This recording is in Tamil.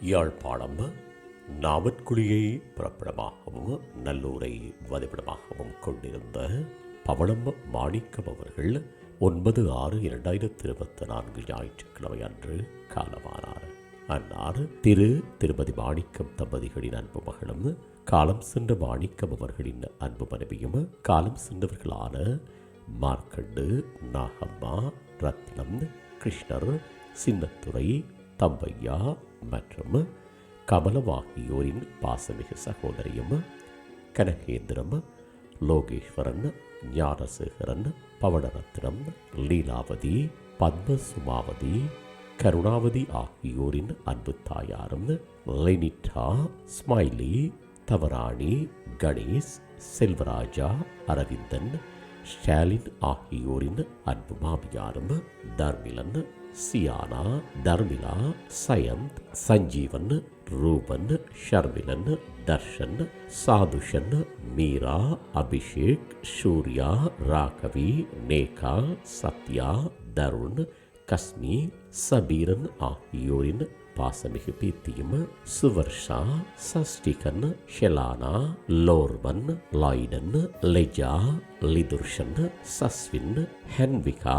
யாழ்ப்பாணம் நாவற்குழியை புறப்படமாகவும் நல்லூரை வதிப்பிடமாகவும் கொண்டிருந்த பவளம் மாணிக்கம் அவர்கள் ஒன்பது ஆறு இரண்டாயிரத்தி இருபத்தி நான்கு ஞாயிற்றுக்கிழமை அன்று காலமானார். அன்னார் திரு திருமதி மாணிக்கம் தம்பதிகளின் அன்பு மகளும் காலம் சென்ற மாணிக்கம் அவர்களின் அன்பு மனைவியும் காலம் சென்றவர்களான மார்க்கண்டு நாகம்மா ரத்னம் கிருஷ்ணர் சின்னத்துறை தம்பையா மற்றும் கமலம் ஆகியோரின் பாசமிகு சகோதரியும் கனகேந்திரம் லோகேஸ்வரன் ஞானசேகரன் பவனரத்னம் லீலாவதி பத்மசுமாவதி கருணாவதி ஆகியோரின் அன்பு தாயாரும் லெனிட்டா ஸ்மைலி தவராணி கணேஷ் செல்வராஜா அரவிந்தன் ஸ்டாலின் ஆகியோரின் அன்பு மாமியாரும் தர்மிலன் சியானா தர்மிளா சயந்த் சஞ்சீவன் ரூபன் ஷர்மிலன் தர்ஷன் சாதுஷன் மீரா அபிஷேக் சூர்யா ராகவி நேகா சத்யா தருண் கஸ்மி சபீரன் ஆகியோரின் பாசமிகு பீத்தியும் சுவர்ஷா சஷ்டிகன் ஷெலானா லோர்வன் லாய்டன் லெஜா லிதுர்ஷன் சஸ்வின் ஹென்விகா